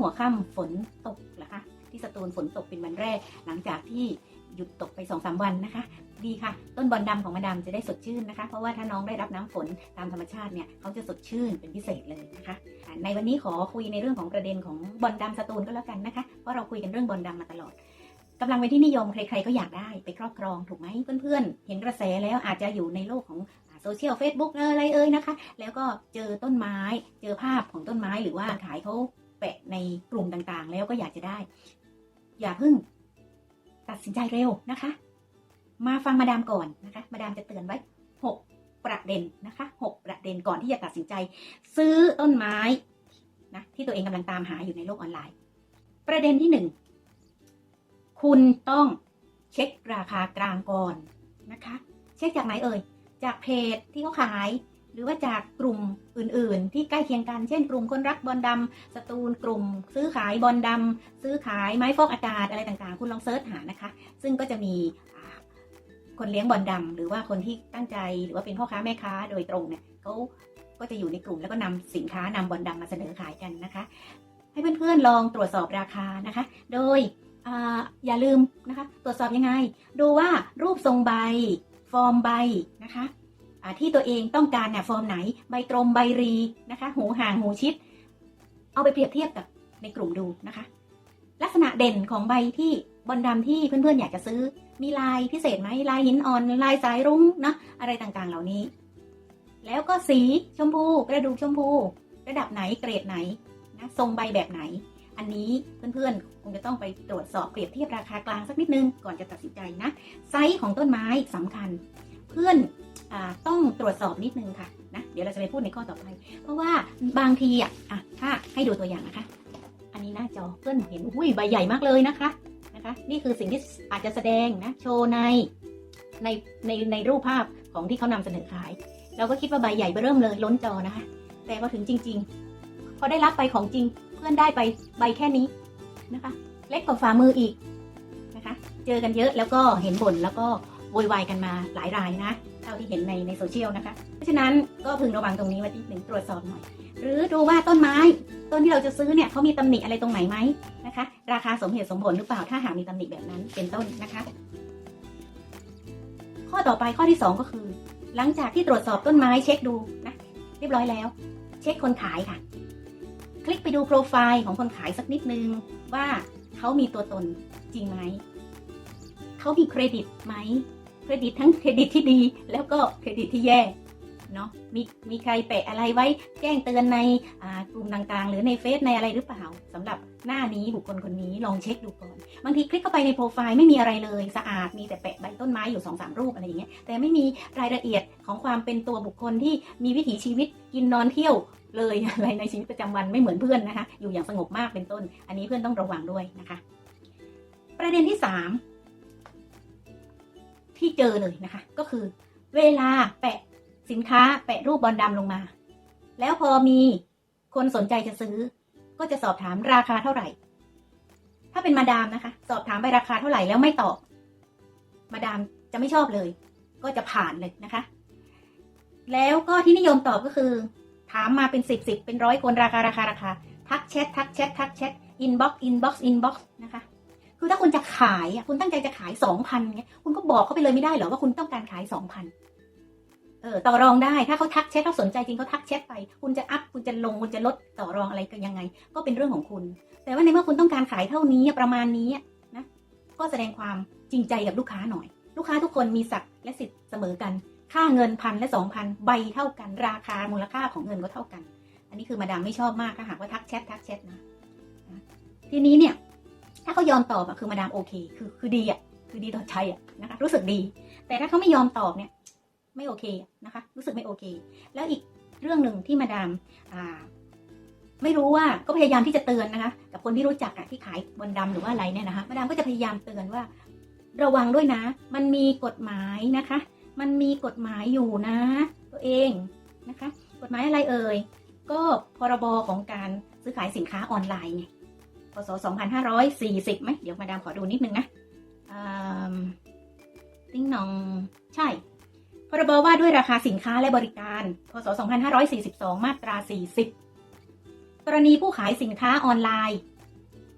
หัวค่ำฝนตกเหรอคะ ที่สตูลฝนตกเป็นวันแรก หลังจากที่หยุดตกไปสองสามวันนะคะ ดีค่ะ ต้นบอลดำของมาดามจะได้สดชื่นนะคะ เพราะว่าถ้าน้องได้รับน้ำฝนตามธรรมชาติเนี่ยเขาจะสดชื่นเป็นพิเศษเลยนะคะ ในวันนี้ขอคุยในเรื่องของประเด็นของบอลดำสตูลก็แล้วกันนะคะ เพราะเราคุยกันเรื่องบอลดำมาตลอดกำลังเป็นที่นิยมใครๆก็อยากได้ไปครอบครองถูกไหมเพื่อนๆ เห็นกระแสแล้วอาจจะอยู่ในโลกของโซเชียลเฟซบุ๊กอะไรเอ่ยนะคะ แล้วก็เจอต้นไม้ เจอภาพของต้นไม้หรือว่าขายเขา แปะในกลุ่มต่างๆ แล้วก็อยากจะได้ อย่าเพิ่งตัดสินใจเร็วนะคะ มาฟังมาดามก่อนนะคะ มาดามจะเตือนไว้ 6 ประเด็นนะคะ6ประเด็นก่อนที่จะตัดสินใจ ซื้อต้นไม้นะที่ตัวเองกำลังตามหาอยู่ในโลกออนไลน์ ประเด็นที่ 1 คุณต้องเช็คราคากลางก่อนนะคะ เช็คจากไหนเอ่ย จากเพจที่เขาขาย หรือว่าจากกลุ่มอื่น ๆ ที่ใกล้เคียงกันเช่น กลุ่มคนรักบอลดำสตูลกลุ่ม ซื้อขายบอลดำซื้อขายไม้ฟอกอากาศอะไรต่าง ๆ คุณลองเซิร์ชหานะคะ ซึ่งก็จะมีคนเลี้ยงบอลดำหรือว่าคนที่ตั้งใจหรือว่าเป็นพ่อค้าแม่ค้าโดยตรงเนี่ยเขาก็จะอยู่ในกลุ่มแล้วก็นำสินค้านำบอลดำมาเสนอขายกันนะคะ ให้เพื่อนๆลองตรวจสอบราคานะคะ โดยออย่าลืมนะคะ ตรวจสอบยังไง ดูว่ารูปทรงใบ ฟอร์มใบนะคะ ที่ตัวเองต้องการเนี่ยฟอร์มไหนใบตรงใบรีนะคะ หูห่างหูชิด เอาไปเปรียบเทียบกับในกลุ่มดูนะคะ ลักษณะเด่นของใบที่บอลดำที่เพื่อนๆอยากจะซื้อ มีลายพิเศษไหมลายหินอ่อนลายสายรุ้งนะอะไรต่างๆเหล่านี้ แล้วก็สีชมพูกระดูกชมพู ระดับไหนเกรดไหนนะทรงใบแบบไหน อันนี้เพื่อนๆคงจะต้องไปตรวจสอบเปรียบเทียบราคากลางสักนิดนึงก่อนจะตัดสินใจนะไซส์ของต้นไม้สำคัญ เพื่อนอต้องตรวจสอบนิดนึงค่ะนะเดี๋ยวเราจะไปพูดในข้อต่อไป เพราะว่าบางทีอะถ้าให้ดูตัวอย่างนะคะ อันนี้หน้าจอเพื่อนเห็นอุ้ยใบใหญ่มากเลยนะคะนะคะ นี่คือสิ่งที่อาจจะแสดงนะโชว์ในในในในรูปภาพของที่เขานำเสนอขาย เราก็คิดว่าใบใหญ่เบ้อเริ่มเลยล้นจอนะคะ แต่พอถึงจริง ๆ พอได้รับไปของจริง เพื่อนได้ไปใบแค่นี้นะคะ เล็กกว่าฝ่ามืออีกนะคะ เจอกันเยอะแล้วก็เห็นบ่นแล้วก็ โวยวายกันมาหลายรายนะ เท่าที่เห็นในในโซเชียลนะคะ เพราะฉะนั้นก็พึงระวังตรงนี้ไว้นิดหนึ่งตรวจสอบหน่อย หรือดูว่าต้นไม้ ต้นที่เราจะซื้อเนี่ยเขามีตำหนิอะไรตรงไหนไหมนะคะ ราคาสมเหตุสมผลหรือเปล่าถ้าหากมีตำหนิแบบนั้นเป็นต้นนะคะ ข้อต่อไปข้อที่สองก็คือ หลังจากที่ตรวจสอบต้นไม้เช็คดูนะเรียบร้อยแล้ว เช็คคนขายค่ะ คลิกไปดูโปรไฟล์ของคนขายสักนิดนึงว่าเขามีตัวตนจริงไหม เขามีเครดิตไหม รดิตทั้งเครดิตที่ดี แล้วก็เครดิตที่แย่เนาะมีมีใครแปะอะไรไว้แจ้งเตือนในกลุ่มต่างๆ หรือในเฟซในอะไรหรือเปล่าสำหรับหน้านี้บุคคลคนนี้ลองเช็คดูก่อน บางทีคลิกเข้าไปในโปรไฟล์ไม่มีอะไรเลยสะอาดมีแต่แปะใบต้นไม้อยู่สองสามรูปอะไรอย่างเงี้ยแต่ไม่มีรายละเอียดของความเป็นตัวบุคคลที่มีวิถีชีวิตกินนอนเที่ยวเลยอะไรในชีวิตประจำวันไม่เหมือนเพื่อนนะคะ อยู่อย่างสงบมากเป็นต้น อันนี้เพื่อนต้องระวังด้วยนะคะ ประเด็นที่สาม ที่เจอเลยนะคะ ก็คือเวลาแปะสินค้าแปะรูปบอลดำลงมา แล้วพอมีคนสนใจจะซื้อ ก็จะสอบถามราคาเท่าไหร่ ถ้าเป็นมาดามนะคะ สอบถามไปราคาเท่าไหร่แล้วไม่ตอบ มาดามจะไม่ชอบเลย ก็จะผ่านเลยนะคะ แล้วก็ที่นิยมตอบก็คือ ถามมาเป็นสิบสิบเป็นร้อยคนราคาราคาราคาทักแชททักแชททักแชทอินบ็อกซ์อินบ็อกซ์อินบ็อกซ์นะคะ ถ้าคุณจะขายอะคุณตั้งใจจะขายสองพันเงี้ยคุณก็บอกเขาไปเลยไม่ได้เหรอว่าคุณต้องการขายสองพันเออต่อรองได้ถ้าเขาทักแชทเขาสนใจจริงเขาทักแชทไป คุณจะอัพคุณจะลงคุณจะลดต่อรองอะไรกันยังไง ก็เป็นเรื่องของคุณ แต่ว่าในเมื่อคุณต้องการขายเท่านี้ประมาณนี้นะก็แสดงความจริงใจกับลูกค้าหน่อย ลูกค้าทุกคนมีศักและสิทธิ์เสมอกัน ค่าเงินพันและสองพันใบเท่ากัน ราคามูลค่าของเงินก็เท่ากัน อันนี้คือมาดามไม่ชอบมากถ้าหากว่าทักแชททักแชทนะทีนี้เนี่ย ถ้าเขายอมตอบอะคือมาดามโอเค คือคือดีอะคือดีต่อใจอะนะคะ รู้สึกดี แต่ถ้าเขาไม่ยอมตอบเนี่ย ไม่โอเคนะคะ รู้สึกไม่โอเค แล้วอีกเรื่องหนึ่งที่มาดามอ่าไม่รู้ว่าก็พยายามที่จะเตือนนะคะ กับคนที่รู้จักอะที่ขายบนดำหรือว่าอะไรเนี่ยนะคะมาดามก็จะพยายามเตือนว่า ระวังด้วยนะ มันมีกฎหมายนะคะ มันมีกฎหมายอยู่นะ ตัวเองนะคะ กฎหมายอะไรเอ่ยก็พรบของการซื้อขายสินค้าออนไลน์ไง พศ2540ไหมเดี๋ยวมาดามขอดูนิดนึงนะติ้งนองใช่พรบว่าด้วยราคาสินค้าและบริการ พศ 2542 มาตรา 40 กรณีผู้ขายสินค้าออนไลน์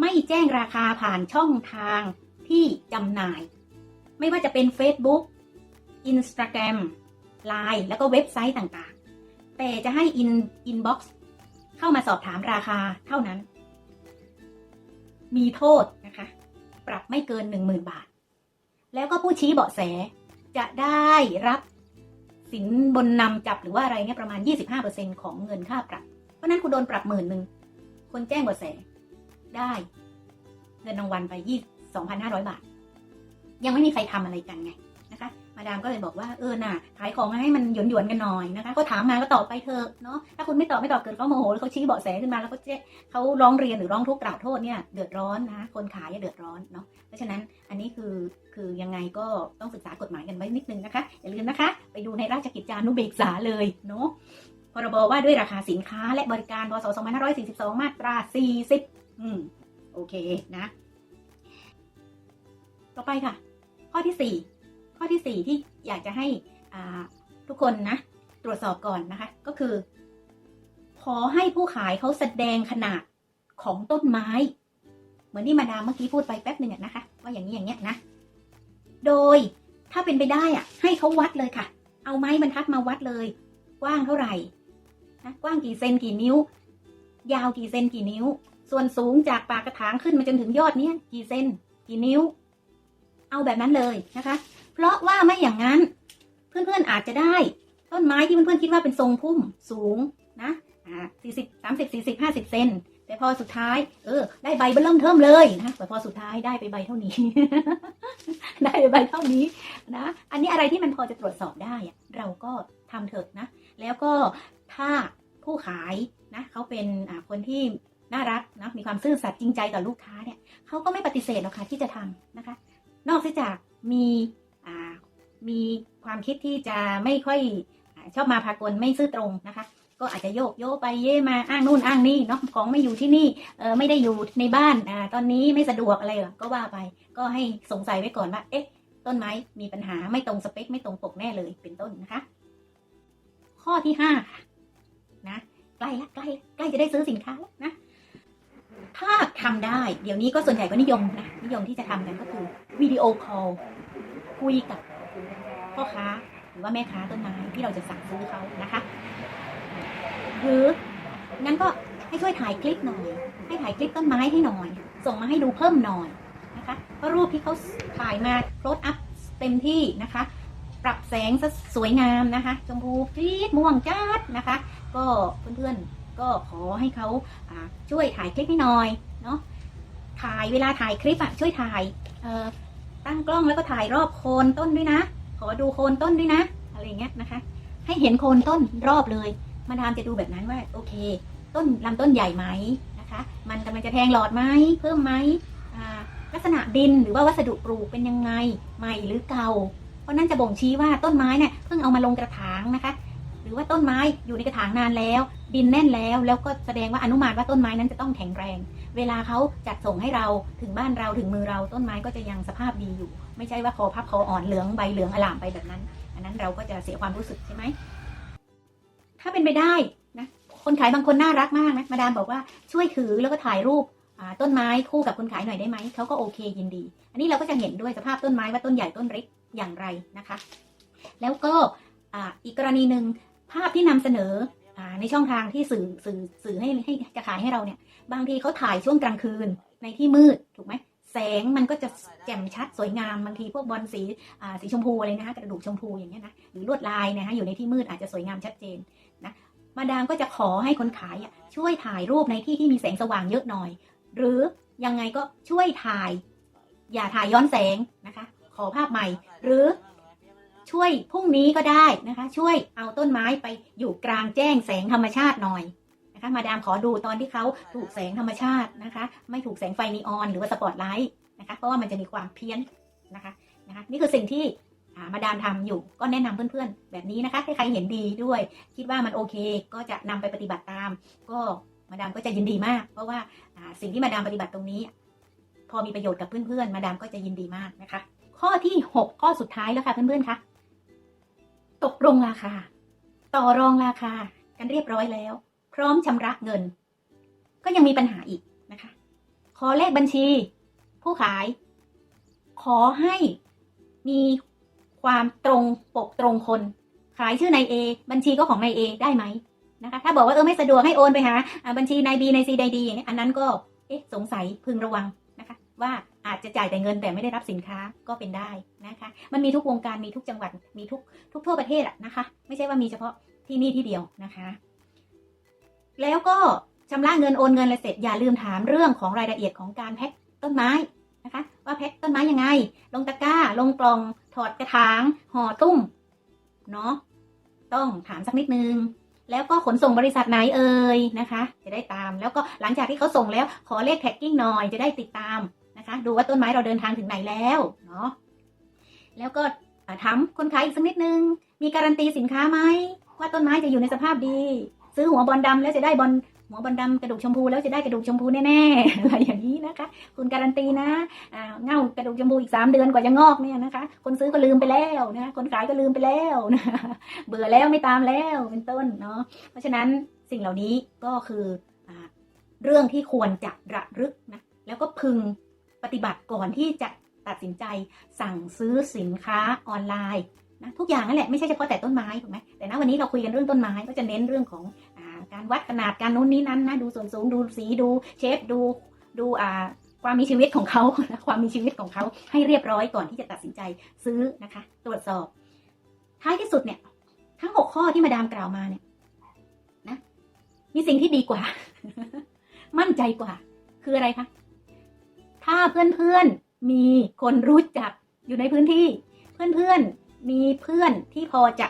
ไม่แจ้งราคาผ่านช่องทางที่จำหน่าย ไม่ว่าจะเป็น Facebook Instagram Line แล้วก็เว็บไซต์ต่างๆ แต่จะให้ in inbox เข้ามาสอบถามราคาเท่านั้น มีโทษนะคะ ปรับไม่เกิน 10,000 บาท แล้วก็ผู้ชี้เบาะแสจะได้รับสินบนนำจับหรือว่าอะไรเนี่ยประมาณ 25%ของเงินค่าปรับ เพราะนั้นคุณโดนปรับหมื่นหนึ่งคนแจ้งเบาะแสได้เงินรางวัลไปยี่สองพันห้าร้อยบาท ยังไม่มีใครทำอะไรกันไง มาดามก็เลยบอกว่าเออน่ะขายของให้มันหยวนหยวนกันหน่อยนะคะเขาถามมาก็ตอบไปเถอะเนาะถ้าคุณไม่ตอบไม่ตอบเกิดเขาโมโหแล้วเขาชี้เบาะแสขึ้นมาแล้วก็เจ๊เขาร้องเรียนหรือร้องทุกข์กล่าวโทษเนี่ยเดือดร้อนนะคนขายอะเดือดร้อนเนาะเพราะฉะนั้นอันนี้คือคือยังไงก็ต้องศึกษากฎหมายกันไว้นิดนึงนะคะอย่าลืมนะคะ ไปดูในราชกิจจานุเบกษาเลยเนาะพรบว่าด้วยราคาสินค้าและบริการพศ2542 มาตรา 40 อืมโอเคนะ ต่อไปค่ะ ข้อที่ 4 ข้อที่ 4 ที่อยากจะให้ทุกคนนะตรวจสอบก่อนนะคะ ก็คือ ขอให้ผู้ขายเขาแสดงขนาดของต้นไม้ เหมือนที่มาดามเมื่อกี้พูดไปแป๊บหนึ่งนะคะ ว่าอย่างนี้อย่างเงี้ยนะ โดยถ้าเป็นไปได้อะ ให้เขาวัดเลยค่ะ เอาไม้บรรทัดมาวัดเลย กว้างเท่าไหร่นะกว้างกี่เซนกี่นิ้ว ยาวกี่เซนกี่นิ้ว ส่วนสูงจากปากกระถางขึ้นมาจนถึงยอดเนี้ยกี่เซนกี่นิ้ว เอาแบบนั้นเลยนะคะ เพราะว่าไม่อย่างนั้น เพื่อนๆอาจจะได้ ต้นไม้ที่เพื่อนๆคิดว่าเป็นทรงพุ่มสูงนะอ่าสี่สิบสามสิบสี่สิบห้าสิบเซนแต่พอสุดท้าย เออ ได้ใบเบิ่มเทิมเลยนะแต่พอสุดท้ายได้ไปใบเท่านี้ ได้ไปใบเท่านี้นะ อันนี้อะไรที่มันพอจะตรวจสอบได้เราก็ทำเถอะนะ แล้วก็ถ้าผู้ขายนะเขาเป็นอ่าคนที่น่ารักนะมีความซื่อสัตย์จริงใจต่อลูกค้าเนี่ยเขาก็ไม่ปฏิเสธหรอกค่ะที่จะทำนะคะ นอกจากมี มีความคิดที่จะไม่ค่อยชอบมาพากลไม่ซื่อตรงนะคะ ก็อาจจะโยกโยกไปเย่มาอ้างนู่นอ้างนี่เนาะของไม่อยู่ที่นี่เออไม่ได้อยู่ในบ้านอ่าตอนนี้ไม่สะดวกอะไรก็ว่าไป ก็ให้สงสัยไว้ก่อนว่าเอ๊ะต้นไม้มีปัญหาไม่ตรงสเปคไม่ตรงปกแน่เลยเป็นต้นนะคะ ข้อที่ห้าค่ะนะใกล้ละใกล้ใกล้จะได้ซื้อสินค้าแล้วนะถ้าทำได้เดี๋ยวนี้ก็ส่วนใหญ่ก็นิยมนะนิยมที่จะทำกันก็คือวิดีโอคอลคุยกับ พ่อค้าหรือว่าแม่ค้าต้นไม้ที่เราจะสั่งซื้อเขานะคะ หรืองั้นก็ให้ช่วยถ่ายคลิปหน่อย ให้ถ่ายคลิปต้นไม้ให้หน่อย ส่งมาให้ดูเพิ่มหน่อยนะคะเพราะรูปที่เขาถ่ายมาโคลดอัพเต็มที่นะคะ ปรับแสงซะสวยงามนะคะชมพูจี๊ดม่วงจ้าดนะคะ ก็เพื่อนๆก็ขอให้เขาช่วยถ่ายคลิปให้หน่อยเนาะถ่ายเวลาถ่ายคลิปอะช่วยถ่ายตั้งกล้องแล้วก็ถ่ายรอบโคนต้นด้วยนะ ขอดูโคนต้นด้วยนะ อะไรอย่างเงี้ยนะคะ ให้เห็นโคนต้นรอบเลยมาดามจะดูแบบนั้นว่าโอเค ต้นลำต้นใหญ่ไหมนะคะ มันกำลังจะแทงหลอดไหมเพิ่มไหมลักษณะดินหรือว่าวัสดุปลูกเป็นยังไงใหม่หรือเก่า เพราะนั่นจะบ่งชี้ว่าต้นไม้เนี่ยเพิ่งเอามาลงกระถางนะคะ รือว่าต้นไม้อยู่ในกระถางนานแล้ว ดินแน่นแล้ว แล้วก็แสดงว่าอนุมานว่าต้นไม้นั้นจะต้องแข็งแรง เวลาเขาจัดส่งให้เราถึงบ้านเราถึงมือเราต้นไม้ก็จะยังสภาพดีอยู่ ไม่ใช่ว่าคอพับคออ่อนเหลืองใบเหลืองอลามไปแบบนั้น อันนั้นเราก็จะเสียความรู้สึกใช่ไหมถ้าเป็นไปได้นะคนขายบางคนน่ารักมากนะมาดามบอกว่าช่วยถือแล้วก็ถ่ายรูปต้นไม้คู่กับคนขายหน่อยได้ไหมเขาก็โอเคยินดี อันนี้เราก็จะเห็นด้วยสภาพต้นไม้ว่าต้นใหญ่ต้นเล็กอย่างไรนะคะ แล้วก็อีกกรณีหนึ่ง ภาพที่นำเสนอในช่องทางที่สื่อสื่อสื่อให้ให้จะขายให้เราเนี่ย บางทีเขาถ่ายช่วงกลางคืนในที่มืดถูกไหมแสงมันก็จะแจ่มชัดสวยงามบางทีพวกบอลสีสีชมพูอะไรนะคะกระดูกชมพูอย่างเงี้ยนะหรือลวดลายนะคะอยู่ในที่มืดอาจจะสวยงามชัดเจนนะมาดามก็จะขอให้คนขายช่วยถ่ายรูปในที่ที่มีแสงสว่างเยอะหน่อย หรือยังไงก็ช่วยถ่าย อย่าถ่ายย้อนแสงนะคะ ขอภาพใหม่ หรือ ช่วยพรุ่งนี้ก็ได้นะคะ ช่วยเอาต้นไม้ไปอยู่กลางแจ้งแสงธรรมชาติหน่อยนะคะมาดามขอดูตอนที่เขาถูกแสงธรรมชาตินะคะ ไม่ถูกแสงไฟนีออนหรือว่าสปอตไลท์นะคะ เพราะว่ามันจะมีความเพี้ยนนะคะนะคะนี่คือสิ่งที่มาดามทำอยู่ก็แนะนำเพื่อนๆ แบบนี้นะคะให้ใครเห็นดีด้วย คิดว่ามันโอเค ก็จะนำไปปฏิบัติตาม ก็มาดามก็จะยินดีมาก เพราะว่าอ่าสิ่งที่มาดามปฏิบัติตรงนี้ พอมีประโยชน์กับเพื่อนๆ มาดามก็จะยินดีมากนะคะ ข้อที่ 6 ข้อสุดท้ายแล้วค่ะเพื่อนๆคะ ตกลงราคา ต่อรองราคากันเรียบร้อยแล้ว พร้อมชำระเงิน ก็ยังมีปัญหาอีกนะคะ ขอเลขบัญชี ผู้ขาย ขอให้มีความตรงปกตรงคน ขายชื่อนายเอบัญชีก็ของนายเอได้ไหมนะคะ ถ้าบอกว่าเออไม่สะดวกให้โอนไปหาบัญชีนายบีนายซีนายดีอย่างเงี้อันนั้นก็เอ๊ะสงสัยพึงระวังนะคะ ว่า อาจจะจ่ายแต่เงินแต่ไม่ได้รับสินค้าก็เป็นได้นะคะ มันมีทุกวงการมีทุกจังหวัดมีทุกทุกทั่วประเทศอะนะคะ ไม่ใช่ว่ามีเฉพาะที่นี่ที่เดียวนะคะ แล้วก็ชำระเงินโอนเงินอะไรเสร็จอย่าลืมถามเรื่องของรายละเอียดของการแพ็คต้นไม้นะคะ ว่าแพ็คต้นไม้ยังไง ลงตะกร้า ลงกล่อง ถอดกระถางห่อตุ้มเนาะต้องถามสักนิดนึงแล้วก็ขนส่งบริษัทไหนเอ่ยนะคะ จะได้ตาม แล้วก็หลังจากที่เขาส่งแล้วขอเลขแท็กกิ้งหน่อยจะได้ติดตาม นะคะ ดูว่าต้นไม้เราเดินทางถึงไหนแล้วเนาะแล้วก็ถามคนขายอีกสักนิดนึง มีการันตีสินค้าไหมว่าต้นไม้จะอยู่ในสภาพดี ซื้อหัวบอลดำแล้วจะได้บอลหัวบอลดำกระดูกชมพูแล้วจะได้กระดูกชมพูแน่ๆอะไรอย่างนี้นะคะ คุณการันตีนะอ่าเง่ากระดูกชมพูอีกสามเดือนกว่าจะงอกเนี่ยนะคะ คนซื้อก็ลืมไปแล้วนะคนขายก็ลืมไปแล้วนะเบื่อแล้วไม่ตามแล้วเป็นต้นเนาะเพราะฉะนั้นสิ่งเหล่านี้ก็คืออเรื่องที่ควรจะระลึกนะแล้วก็พึง ปฏิบัติก่อนที่จะตัดสินใจสั่งซื้อสินค้าออนไลน์นะทุกอย่างนั่นแหละไม่ใช่เฉพาะแต่ต้นไม้ถูกไหมแต่ณวันนี้เราคุยกันเรื่องต้นไม้ก็จะเน้นเรื่องของอการวัดขนาดการนู้นนี้นั้นนะดูส่วนสูงดูสีดูเชฟดูดูอ่าความมีชีวิตของเขาความมีชีวิตของเขาให้เรียบร้อยก่อนที่จะตัดสินใจซื้อนะคะ ตรวจสอบ ท้ายที่สุดเนี่ย ทั้งหกข้อที่มาดามกล่าวมาเนี่ยนะมีสิ่งที่ดีกว่า มั่นใจกว่า คืออะไรคะ ถ้าเพื่อนๆมีคนรู้จักอยู่ในพื้นที่ เพื่อนๆมีเพื่อนที่พอจะ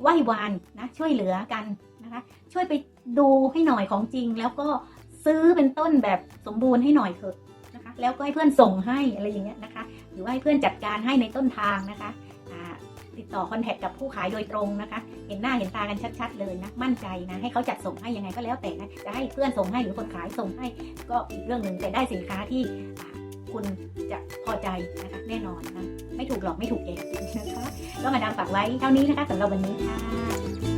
ไหว้วานนะช่วยเหลือกันนะคะ ช่วยไปดูให้หน่อยของจริง แล้วก็ซื้อเป็นต้นแบบสมบูรณ์ให้หน่อยเถอะนะคะ แล้วก็ให้เพื่อนส่งให้อะไรอย่างเงี้ยนะคะ หรือว่าให้เพื่อนจัดการให้ในต้นทางนะคะ ติดต่อคอนแทคกับผู้ขายโดยตรงนะคะ เห็นหน้าเห็นตากันชัด ๆ เลยนะ มั่นใจนะ ให้เขาจัดส่งให้ยังไงก็แล้วแต่นะ จะให้เพื่อนส่งให้หรือคนขายส่งให้ ก็อีกเรื่องหนึ่งแต่ได้สินค้าที่คุณจะพอใจนะคะแน่นอนนะ ไม่ถูกหลอกไม่ถูกแกงนะคะ ก็มาดามฝากไว้เท่านี้นะคะสำหรับวันนี้ค่ะ